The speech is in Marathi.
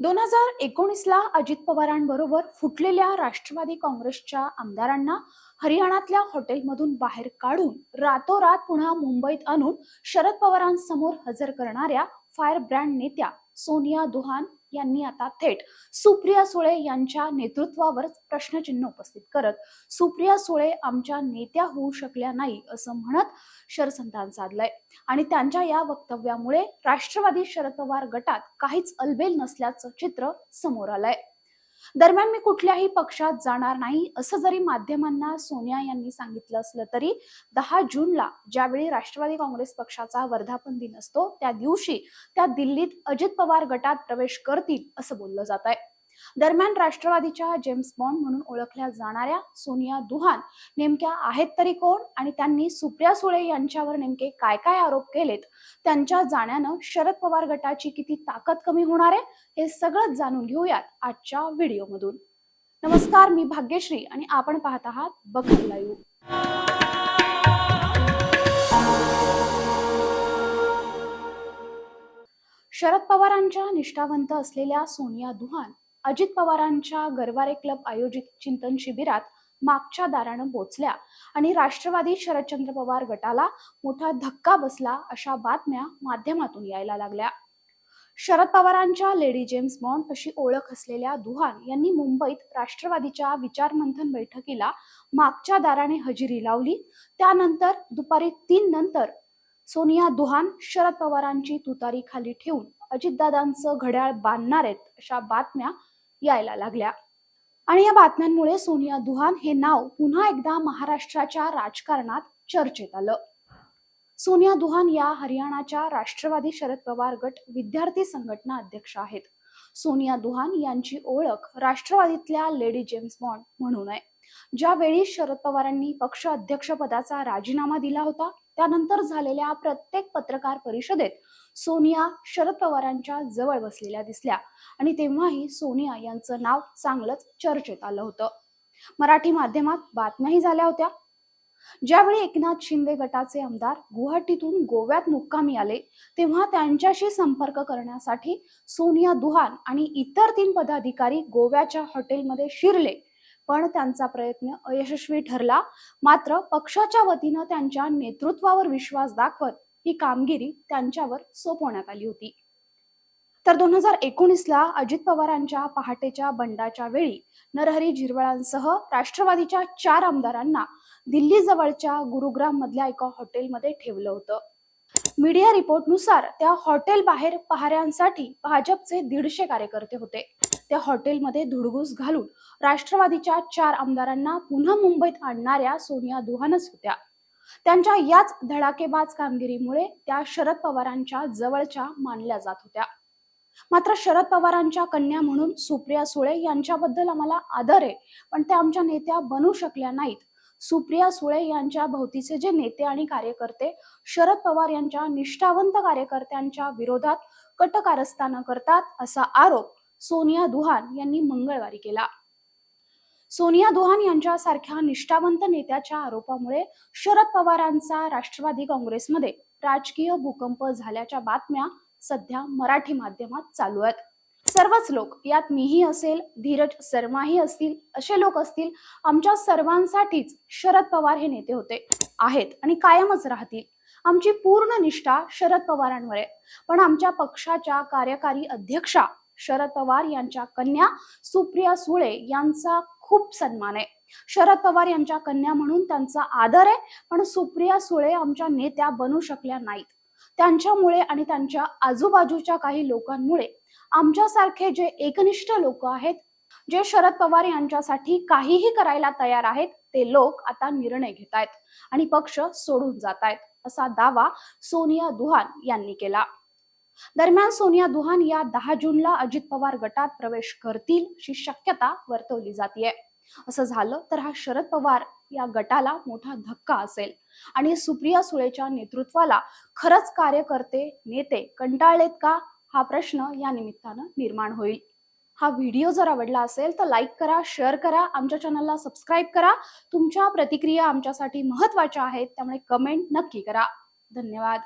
दोन हजार एकोणीसला अजित पवारांबरोबर फुटलेल्या राष्ट्रवादी काँग्रेसच्या आमदारांना हरियाणातल्या हॉटेलमधून बाहेर काढून रातोरात पुन्हा मुंबईत आणून शरद पवारांसमोर हजर करणाऱ्या फायर ब्रँड नेत्या सोनिया दुहान यांनी आता थेट सुप्रिया सुळे यांच्या नेतृत्वावर प्रश्नचिन्ह उपस्थित करत सुप्रिया सुळे आमच्या नेत्या होऊ शकल्या नाही असं म्हणत शरसंधान साधलंय. आणि त्यांच्या या वक्तव्यामुळे राष्ट्रवादी शरद पवार गटात काहीच अलबेल नसल्याचं चित्र समोर आलंय. दरम्यान मी कुठल्याही पक्षात जाणार नाही असं जरी माध्यमांना सोनिया यांनी सांगितलं असलं तरी दहा जूनला ज्यावेळी राष्ट्रवादी काँग्रेस पक्षाचा वर्धापन दिन असतो त्या दिवशी त्या दिल्लीत अजित पवार गटात प्रवेश करतील असं बोललं जात आहे दरम्यान राष्ट्रवादीच्या जेम्स बॉन्ड म्हणून ओळखल्या जाणाऱ्या सोनिया दुहान नेमक्या आहेत तरी कोण? आणि त्यांनी सुप्रिया सुळे यांच्यावर नेमके काय काय आरोप केलेत? त्यांच्या जाण्यानं शरद पवार गटाची किती ताकद कमी होणार आहे? हे सगळं जाणून घेऊयात आजच्या व्हिडिओमधून. नमस्कार मी भाग्यश्री आणि आपण पाहत आहात बखर लाईव्ह. शरद पवारांच्या निष्ठावंत असलेल्या सोनिया दुहान अजित पवारांच्या गरवारे क्लब आयोजित चिंतन शिबिरात मागच्या दारानं पोचल्या आणि राष्ट्रवादी शरदचंद्र पवार गटाला मोठा धक्का बसला अशा बातम्या माध्यमातून यायला लागल्या. शरद पवारांच्या लेडी जेम्स बॉन्ड अशी ओळख असलेल्या दुहान यांनी मुंबईत राष्ट्रवादीच्या विचारमंथन बैठकीला मागच्या दाराने हजेरी लावली. त्यानंतर दुपारी तीन नंतर सोनिया दुहान शरद पवारांची तुतारी खाली ठेवून अजितदादांचं घड्याळ बांधणार आहेत अशा बातम्या यायला लागल्या. आणि या बातम्यांमुळे सोनिया दुहान हे नाव पुन्हा एकदा महाराष्ट्राच्या राजकारणात चर्चेत आलं. सोनिया दुहान या हरियाणाच्या राष्ट्रवादी शरद पवार गट विद्यार्थी संघटना अध्यक्ष आहेत. सोनिया दुहान यांची ओळख राष्ट्रवादीतल्या लेडी जेम्स बॉन्ड म्हणून आहे. ज्यावेळी शरद पवारांनी पक्ष अध्यक्षपदाचा राजीनामा दिला होता त्यानंतर झालेल्या प्रत्येक पत्रकार परिषदेत सोनिया शरद पवारांच्या जवळ बसलेल्या दिसल्या आणि तेव्हाही सोनिया यांचं नाव चांगलंच चर्चेत आलं होतं. मराठी माध्यमात बातम्याही झाल्या होत्या. ज्यावेळी एकनाथ शिंदे गटाचे आमदार गुवाहाटीतून गोव्यात मुक्कामी आले तेव्हा त्यांच्याशी संपर्क करण्यासाठी सोनिया दुहान आणि इतर तीन पदाधिकारी गोव्याच्या हॉटेलमध्ये शिरले. पण त्यांचा प्रयत्न अयशस्वी ठरला. मात्र पक्षाच्या वतीनं त्यांच्या नेतृत्वावर विश्वास दाखवत ही कामगिरी त्यांच्यावर सोपवण्यात आली होती. तर दोन हजार एकोणीसला अजित पवारांच्या पहाटेच्या बंडाच्या वेळी नरहरी झिरवळांसह राष्ट्रवादीच्या चार आमदारांना दिल्ली जवळच्या गुरुग्राम मधल्या एका हॉटेलमध्ये ठेवलं होतं. मीडिया रिपोर्टनुसार त्या हॉटेल बाहेर पहाऱ्यांसाठी भाजपचे दीडशे कार्यकर्ते होते. त्या हॉटेलमध्ये धुडगूस घालून राष्ट्रवादीच्या चार आमदारांना पुन्हा मुंबईत आणणाऱ्या सोनिया दुहानच होत्या. त्यांच्या याच धडाकेबाज कामगिरीमुळे त्या शरद पवारांच्या जवळच्या मानल्या जात होत्या. मात्र शरद पवारांच्या कन्या म्हणून सुप्रिया सुळे यांच्याबद्दल आम्हाला आदर आहे पण त्या आमच्या नेत्या बनू शकल्या नाहीत. सुप्रिया सुळे यांच्या भोवतीचे जे नेते आणि कार्यकर्ते शरद पवार यांच्या निष्ठावंत कार्यकर्त्यांच्या विरोधात कटकारस्थानं करतात असा आरोप सोनिया दुहान यांनी मंगळवारी केला. सोनिया दुहान यांच्यासारख्या निष्ठावंत नेत्याच्या आरोपामुळे शरद पवारांचा राष्ट्रवादी काँग्रेसमध्ये राजकीय भूकंप झाल्याच्या बातम्या सध्या मराठी माध्यमात चालू आहेत. सर्वच लोक यात मीही असेल धीरज शर्माही असतील असे लोक असतील आमच्या सर्वांसाठीच शरद पवार हे नेते होते आहेत आणि कायमच राहतील. आमची पूर्ण निष्ठा शरद पवारांवर आहे. पण आमच्या पक्षाच्या कार्यकारी अध्यक्षा शरद पवार यांच्या कन्या सुप्रिया सुळे यांचा खूप सन्मान आहे. शरद पवार यांच्या कन्या म्हणून त्यांचा आदर आहे पण सुप्रिया सुळे आमच्या नेत्या बनू शकल्या नाहीत. त्यांच्यामुळे आणि त्यांच्या आजूबाजूच्या काही लोकांमुळे आमच्यासारखे जे एकनिष्ठ लोक आहेत जे शरद पवार यांच्यासाठी काहीही करायला तयार आहेत ते लोक आता निर्णय घेत आहेत आणि पक्ष सोडून जात आहेत असा दावा सोनिया दुहान यांनी केला. दरम्यान सोनिया दुहान या दहा जूनला अजित पवार गटात प्रवेश करतील अशी शक्यता वर्तवली जाते असं झालं तर हा शरद पवार या गटाला मोठा धक्का असेल. आणि सुप्रिया सुळेच्या नेतृत्वाला खरंच कार्यकर्ते नेते कंटाळलेत का? हा प्रश्न या निमित्तानं निर्माण होईल. हा व्हिडिओ जर आवडला असेल तर लाईक करा शेअर करा आमच्या चॅनलला सबस्क्राईब करा. तुमच्या प्रतिक्रिया आमच्यासाठी महत्त्वाच्या आहेत त्यामुळे कमेंट नक्की करा. धन्यवाद.